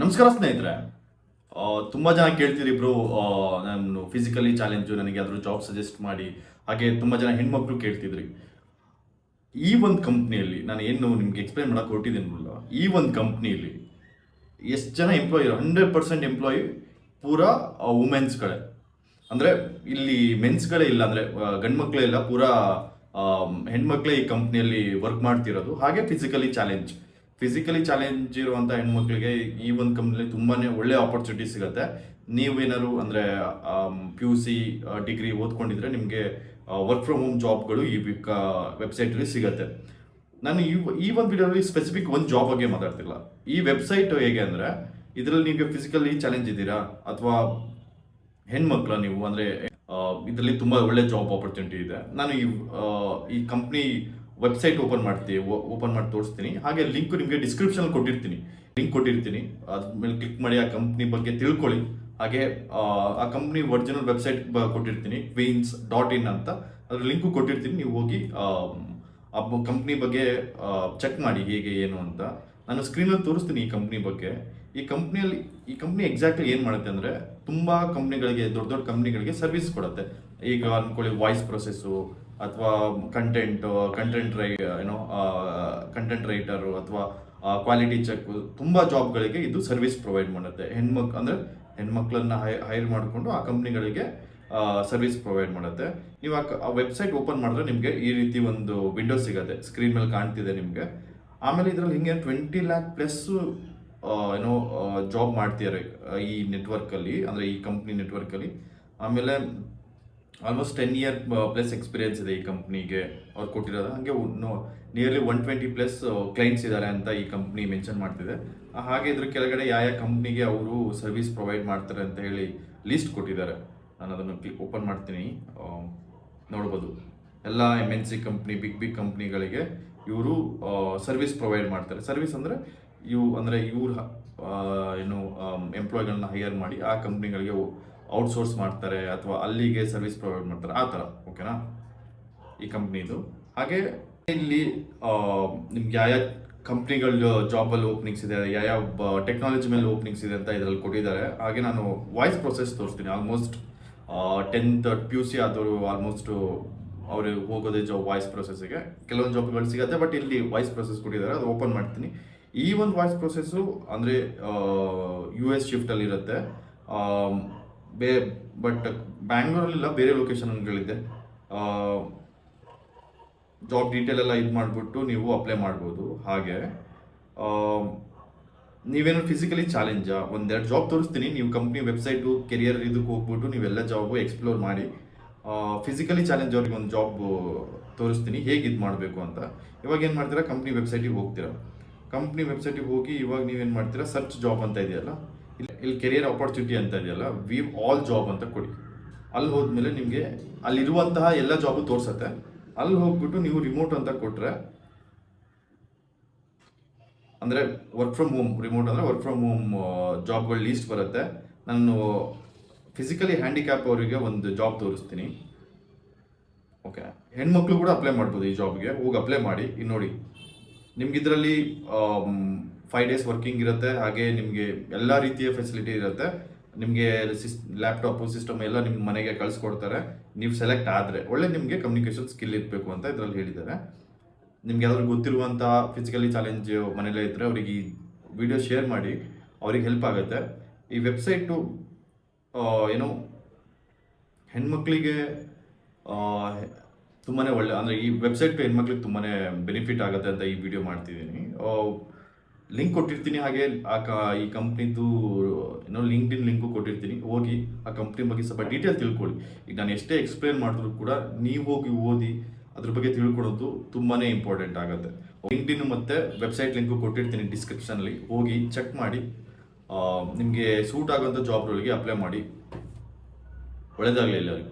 ನಮಸ್ಕಾರ ಸ್ನೇಹಿತರೆ. ತುಂಬ ಜನ ಕೇಳ್ತೀರಿ ಬ್ರೋ ನಾನು ಫಿಸಿಕಲಿ ಚಾಲೆಂಜು ನನಗೆ ಅದ್ರ ಜಾಬ್ ಸಜೆಸ್ಟ್ ಮಾಡಿ, ಹಾಗೆ ತುಂಬ ಜನ ಹೆಣ್ಮಕ್ಳು ಕೇಳ್ತಿದ್ರಿ. ಈ ಒಂದು ಕಂಪ್ನಿಯಲ್ಲಿ ನಾನು ಏನು ನಿಮ್ಗೆ ಎಕ್ಸ್ಪ್ಲೈನ್ ಮಾಡೋಕೆ ಹೊರಟಿದ್ದೀನಲ್ಲ ಈ ಒಂದು ಕಂಪ್ನಿಯಲ್ಲಿ ಎಷ್ಟು ಜನ ಎಂಪ್ಲಾಯಿ ಹಂಡ್ರೆಡ್ ಪರ್ಸೆಂಟ್ ಎಂಪ್ಲಾಯಿ ಪೂರಾ ವುಮೆನ್ಸ್ಗಳೇ ಅಂದರೆ ಇಲ್ಲಿ ಮೆನ್ಸ್ಗಳೇ ಇಲ್ಲ, ಅಂದರೆ ಗಂಡ್ಮಕ್ಳೇ ಇಲ್ಲ, ಪೂರಾ ಹೆಣ್ಮಕ್ಳೇ ಈ ಕಂಪ್ನಿಯಲ್ಲಿ ವರ್ಕ್ ಮಾಡ್ತಿರೋದು, ಹಾಗೆ ಫಿಸಿಕಲಿ ಚಾಲೆಂಜ್ ಫಿಸಿಕಲಿ ಚಾಲೆಂಜ್ ಇರುವಂಥ ಹೆಣ್ಮಕ್ಳಿಗೆ ಈ ಒಂದು ಕಂಪ್ನಿಲಿ ತುಂಬಾ ಒಳ್ಳೆ ಆಪರ್ಚುನಿಟಿ ಸಿಗುತ್ತೆ. ನೀವೇನಾದ್ರು ಅಂದರೆ ಪಿ ಯು ಸಿ ಡಿಗ್ರಿ ಓದ್ಕೊಂಡಿದ್ರೆ ನಿಮಗೆ ವರ್ಕ್ ಫ್ರಮ್ ಹೋಮ್ ಜಾಬ್ಗಳು ಈ ವೆಬ್ಸೈಟಲ್ಲಿ ಸಿಗುತ್ತೆ. ನಾನು ಈ ಈ ಒಂದು ವಿಡಿಯೋದಲ್ಲಿ ಸ್ಪೆಸಿಫಿಕ್ ಒಂದು ಜಾಬ್ ಬಗ್ಗೆ ಮಾತಾಡ್ತಿಲ್ಲ. ಈ ವೆಬ್ಸೈಟ್ ಹೇಗೆ ಅಂದರೆ, ಇದರಲ್ಲಿ ನಿಮಗೆ ಫಿಸಿಕಲಿ ಚಾಲೆಂಜ್ ಇದ್ದೀರಾ? ಅಥವಾ ಹೆಣ್ಮಕ್ಳ ನೀವು ಅಂದರೆ ಇದರಲ್ಲಿ ತುಂಬ ಒಳ್ಳೆ ಜಾಬ್ ಆಪರ್ಚುನಿಟಿ ಇದೆ. ನಾನು ಈ ಈ ಕಂಪ್ನಿ ವೆಬ್ಸೈಟ್ ಓಪನ್ ಮಾಡ್ತೀವಿ ಓಪನ್ ಮಾಡಿ ತೋರಿಸ್ತೀನಿ. ಹಾಗೆ ಲಿಂಕ್ ನಿಮಗೆ ಡಿಸ್ಕ್ರಿಪ್ಷನ್ ಕೊಟ್ಟಿರ್ತೀನಿ. ಲಿಂಕ್ ಕೊಟ್ಟಿರ್ತೀನಿ. ಅದ್ಮೇಲೆ ಕ್ಲಿಕ್ ಮಾಡಿ ಆ ಕಂಪ್ನಿ ಬಗ್ಗೆ ತಿಳ್ಕೊಳ್ಳಿ. ಹಾಗೆ ಆ, ಕಂಪ್ನಿ ಒರಿಜಿನಲ್ ವೆಬ್ಸೈಟ್ ಕೊಟ್ಟಿರ್ತೀನಿ ಕ್ವೀನ್ಸ್ ಡಾಟ್ ಇನ್ ಅಂತ. ಅದ್ರ ಲಿಂಕು ಕೊಟ್ಟಿರ್ತೀನಿ. ನೀವು ಹೋಗಿ ಆ, ಕಂಪ್ನಿ ಬಗ್ಗೆ ಚೆಕ್ ಮಾಡಿ ಹೇಗೆ ಏನು ಅಂತ. ನಾನು ಸ್ಕ್ರೀನಲ್ಲಿ ತೋರಿಸ್ತೀನಿ ಈ ಕಂಪ್ನಿ ಬಗ್ಗೆ. ಈ ಕಂಪ್ನಿಯಲ್ಲಿ ಈ ಕಂಪ್ನಿ ಎಕ್ಸಾಕ್ಟ್ಲಿ ಏನು ಮಾಡುತ್ತೆ ಅಂದರೆ ತುಂಬ ಕಂಪ್ನಿಗಳಿಗೆ ದೊಡ್ಡ ದೊಡ್ಡ ಕಂಪ್ನಿಗಳಿಗೆ ಸರ್ವಿಸ್ ಕೊಡುತ್ತೆ. ಈಗ ಅನ್ಕೊಳ್ಳಿ ವಾಯ್ಸ್ ಪ್ರೊಸೆಸ್ಸು ಅಥವಾ ಕಂಟೆಂಟ್ ಕಂಟೆಂಟ್ ರೈ ಏನೋ ಕಂಟೆಂಟ್ ರೈಟರು ಅಥವಾ ಕ್ವಾಲಿಟಿ ಚೆಕ್ ತುಂಬ ಜಾಬ್ಗಳಿಗೆ ಇದು ಸರ್ವಿಸ್ ಪ್ರೊವೈಡ್ ಮಾಡುತ್ತೆ. ಹೆಣ್ಮಕ್, ಅಂದರೆ ಹೆಣ್ಮಕ್ಳನ್ನ ಹೈರ್ ಮಾಡಿಕೊಂಡು ಆ ಕಂಪ್ನಿಗಳಿಗೆ ಸರ್ವಿಸ್ ಪ್ರೊವೈಡ್ ಮಾಡುತ್ತೆ. ನೀವು ಆ- ವೆಬ್ಸೈಟ್ ಓಪನ್ ಮಾಡಿದ್ರೆ ನಿಮಗೆ ಈ ರೀತಿ ಒಂದು ವಿಂಡೋ ಸಿಗುತ್ತೆ. ಸ್ಕ್ರೀನ್ ಮೇಲೆ ಕಾಣ್ತಿದೆ ನಿಮಗೆ. ಆಮೇಲೆ ಇದರಲ್ಲಿ ಹಿಂಗೆ ಟ್ವೆಂಟಿ ಲ್ಯಾಕ್ ಪ್ಲಸ್ ಏನೋ ಜಾಬ್ ಮಾಡ್ತಿದ್ದಾರೆ, ಈ ನೆಟ್ವರ್ಕಲ್ಲಿ ಅಂದರೆ ಈ ಕಂಪ್ನಿ ನೆಟ್ವರ್ಕಲ್ಲಿ ಆಮೇಲೆ almost ten year plus experience ಇದೆ ಈ ಕಂಪ್ನಿಗೆ ಅವ್ರು ಕೊಟ್ಟಿರೋದು. ಹಾಗೆ nearly one twenty plus clients ಇದ್ದಾರೆ ಅಂತ ಈ ಕಂಪ್ನಿ ಮೆನ್ಷನ್ ಮಾಡ್ತಿದೆ. ಹಾಗೆ ಇದ್ರ ಕೆಳಗಡೆ ಯಾವ ಯಾವ ಕಂಪ್ನಿಗೆ ಅವರು ಸರ್ವಿಸ್ ಪ್ರೊವೈಡ್ ಮಾಡ್ತಾರೆ ಅಂತ ಹೇಳಿ ಲಿಸ್ಟ್ ಕೊಟ್ಟಿದ್ದಾರೆ. ನಾನು ಅದನ್ನು ಕ್ಲಿಕ್ ಓಪನ್ ಮಾಡ್ತೀನಿ. ನೋಡ್ಬೋದು. ಎಲ್ಲ M N C company big big ಕಂಪ್ನಿಗಳಿಗೆ ಇವರು ಸರ್ವಿಸ್ ಪ್ರೊವೈಡ್ ಮಾಡ್ತಾರೆ. ಸರ್ವಿಸ್ ಅಂದರೆ ಇವು, ಅಂದರೆ ಇವ್ರು ಏನು ಎಂಪ್ಲಾಯ್ಗಳನ್ನ ಹೈಯರ್ ಮಾಡಿ ಆ ಕಂಪ್ನಿಗಳಿಗೆ ಔಟ್ಸೋರ್ಸ್ ಮಾಡ್ತಾರೆ ಅಥವಾ ಅಲ್ಲಿಗೆ ಸರ್ವಿಸ್ ಪ್ರೊವೈಡ್ ಮಾಡ್ತಾರೆ ಆ ಥರ ಓಕೆನಾ? ಈ ಕಂಪ್ನಿದು. ಹಾಗೆ ಇಲ್ಲಿ ನಿಮ್ಗೆ ಯಾವ ಯಾವ ಕಂಪ್ನಿಗಳ ಜಾಬಲ್ಲಿ ಓಪನಿಂಗ್ಸ್ ಇದೆ ಯಾವ ಯಾವ ಟೆಕ್ನಾಲಜಿ ಮೇಲೆ ಓಪನಿಂಗ್ಸ್ ಇದೆ ಅಂತ ಇದರಲ್ಲಿ ಕೊಟ್ಟಿದ್ದಾರೆ. ಹಾಗೆ ನಾನು ವಾಯ್ಸ್ ಪ್ರೊಸೆಸ್ ತೋರಿಸ್ತೀನಿ. Almost tenth P U C ಆದವರು ಆಲ್ಮೋಸ್ಟ್ ಅವರು ಹೋಗೋದೇ ಜಾಬ್ ವಾಯ್ಸ್ ಪ್ರೊಸೆಸ್ಗೆ ಕೆಲವೊಂದು ಜಾಬ್ಗಳು ಸಿಗುತ್ತೆ ಬಟ್ ಇಲ್ಲಿ ವಾಯ್ಸ್ ಪ್ರೊಸೆಸ್ ಕೊಟ್ಟಿದ್ದಾರೆ. ಅದು ಓಪನ್ ಮಾಡ್ತೀನಿ. ಈ ಒಂದು ವಾಯ್ಸ್ ಪ್ರೊಸೆಸ್ಸು ಅಂದರೆ ಯು ಎಸ್ ಶಿಫ್ಟಲ್ಲಿ ಇರುತ್ತೆ. ಆಮ್, ಬೇ ಬಟ್ ಬ್ಯಾಂಗ್ಳೂರಲ್ಲಿಲ್ಲ ಬೇರೆ ಲೊಕೇಶನ್ಗಳಿದೆ ಜಾಬ್ ಡೀಟೇಲ್ ಎಲ್ಲ ಇದು ಮಾಡಿಬಿಟ್ಟು ನೀವು ಅಪ್ಲೈ ಮಾಡ್ಬೋದು, ಹಾಗೆ. ನೀವೇನೋ ಫಿಸಿಕಲಿ ಚಾಲೆಂಜಾ ಒಂದೆರಡು ಜಾಬ್ ತೋರಿಸ್ತೀನಿ, ನೀವು ಕಂಪ್ನಿ ವೆಬ್ಸೈಟು ಕೆರಿಯರ್ ಇದಕ್ಕೆ ಹೋಗ್ಬಿಟ್ಟು ನೀವೆಲ್ಲ ಜಾಬು ಎಕ್ಸ್ಪ್ಲೋರ್ ಮಾಡಿ ಫಿಸಿಕಲಿ ಚಾಲೆಂಜ್ ಅವ್ರಿಗೆ ಒಂದು ಜಾಬ್ ತೋರಿಸ್ತೀನಿ, ಹೇಗೆ ಇದು ಮಾಡಬೇಕು ಅಂತ. ಇವಾಗ ಏನು ಮಾಡ್ತೀರಾ ಕಂಪ್ನಿ ವೆಬ್ಸೈಟಿಗೆ ಹೋಗ್ತೀರಾ. ಕಂಪ್ನಿ ವೆಬ್ಸೈಟಿಗೆ ಹೋಗಿ ಇವಾಗ ನೀವೇನು ಮಾಡ್ತೀರಾ ಸರ್ಚ್ ಜಾಬ್ ಅಂತ ಇದೆಯಲ್ಲ ಇಲ್ಲಿ ಕೆರಿಯರ್ ಆಪರ್ಚುನಿಟಿ ಅಂತ ಇದೆಯಲ್ಲ ವಿ ಆಲ್ ಜಾಬ್ ಅಂತ ಕೊಡಿ. ಅಲ್ಲಿ ಹೋದ್ಮೇಲೆ ನಿಮಗೆ ಅಲ್ಲಿರುವಂತಹ ಎಲ್ಲ ಜಾಬು ತೋರಿಸತ್ತೆ. ಅಲ್ಲಿ ಹೋಗ್ಬಿಟ್ಟು ನೀವು ರಿಮೋಟ್ ಅಂತ ಕೊಟ್ಟರೆ ಅಂದರೆ ವರ್ಕ್ ಫ್ರಮ್ ಹೋಮ್ ರಿಮೋಟ್ ಅಂದರೆ ವರ್ಕ್ ಫ್ರಮ್ ಹೋಮ್ ಜಾಬ್ಗಳು ಲೀಸ್ಟ್ ಬರುತ್ತೆ. ನಾನು ಫಿಸಿಕಲಿ ಹ್ಯಾಂಡಿಕ್ಯಾಪ್ ಅವರಿಗೆ ಒಂದು ಜಾಬ್ ತೋರಿಸ್ತೀನಿ. ಓಕೆ ಹೆಣ್ಮಕ್ಳು ಕೂಡ ಅಪ್ಲೈ ಮಾಡ್ಬೋದು ಈ ಜಾಬ್ಗೆ ಹೋಗಿ ಅಪ್ಲೈ ಮಾಡಿ. ಇನ್ನು ನೋಡಿ, ನಿಮ್ಗೆ ಇದರಲ್ಲಿ ಫೈವ್ ಡೇಸ್ ವರ್ಕಿಂಗ್ ಇರುತ್ತೆ, ಹಾಗೆ ನಿಮಗೆ ಎಲ್ಲ ರೀತಿಯ ಫೆಸಿಲಿಟಿ ಇರುತ್ತೆ. ನಿಮಗೆ ಸಿಸ್ ಲ್ಯಾಪ್ಟಾಪು ಸಿಸ್ಟಮ್ ಎಲ್ಲ ನಿಮ್ಮ ಮನೆಗೆ ಕಳಿಸ್ಕೊಡ್ತಾರೆ. ನೀವು ಸೆಲೆಕ್ಟ್ ಆದರೆ ಒಳ್ಳೆ ನಿಮಗೆ ಕಮ್ಯುನಿಕೇಷನ್ ಸ್ಕಿಲ್ ಇರಬೇಕು ಅಂತ ಇದರಲ್ಲಿ ಹೇಳಿದ್ದಾರೆ. ನಿಮ್ಗೆ ಯಾವ್ದಾದ್ರು ಗೊತ್ತಿರುವಂಥ ಫಿಸಿಕಲಿ ಚಾಲೆಂಜ್ ಮನೇಲೇ ಇದ್ದರೆ ಅವ್ರಿಗೆ ಈ ವಿಡಿಯೋ ಶೇರ್ ಮಾಡಿ, ಅವ್ರಿಗೆ ಹೆಲ್ಪ್ ಆಗುತ್ತೆ. ಈ ವೆಬ್ಸೈಟು ಏನು, ಹೆಣ್ಮಕ್ಳಿಗೆ ತುಂಬಾ ಒಳ್ಳೆ, ಅಂದರೆ ಈ ವೆಬ್ಸೈಟ್ ಹೆಣ್ಮಕ್ಳಿಗೆ ತುಂಬಾ ಬೆನಿಫಿಟ್ ಆಗುತ್ತೆ ಅಂತ ಈ ವಿಡಿಯೋ ಮಾಡ್ತಿದ್ದೀನಿ. ಲಿಂಕ್ ಕೊಟ್ಟಿರ್ತೀನಿ ಹಾಗೆ ಆ ಕ, ಈ ಕಂಪ್ನಿದು, ಏನೋ ಲಿಂಕ್ ಇನ್ ಲಿಂಕು ಕೊಟ್ಟಿರ್ತೀನಿ. ಹೋಗಿ ಆ ಕಂಪ್ನಿ ಬಗ್ಗೆ ಸ್ವಲ್ಪ ಡೀಟೇಲ್ ತಿಳ್ಕೊಳ್ಳಿ. ಈಗ ನಾನು ಎಷ್ಟೇ ಎಕ್ಸ್ಪ್ಲೇನ್ ಮಾಡಿದ್ರು ಕೂಡ ನೀವು ಹೋಗಿ ಓದಿ ಅದ್ರ ಬಗ್ಗೆ ತಿಳ್ಕೊಳ್ಳೋದು ತುಂಬಾ ಇಂಪಾರ್ಟೆಂಟ್ ಆಗುತ್ತೆ. ಲಿಂಕ್ ಇನ್ ಮತ್ತು ವೆಬ್ಸೈಟ್ ಲಿಂಕು ಕೊಟ್ಟಿರ್ತೀನಿ ಡಿಸ್ಕ್ರಿಪ್ಷನಲ್ಲಿ ಹೋಗಿ ಚೆಕ್ ಮಾಡಿ ನಿಮಗೆ ಸೂಟ್ ಆಗೋಂಥ ಜಾಬ್ಗಳಿಗೆ ಅಪ್ಲೈ ಮಾಡಿ. ಒಳ್ಳೆಯದಾಗಲಿ ಎಲ್ಲರಿಗೂ.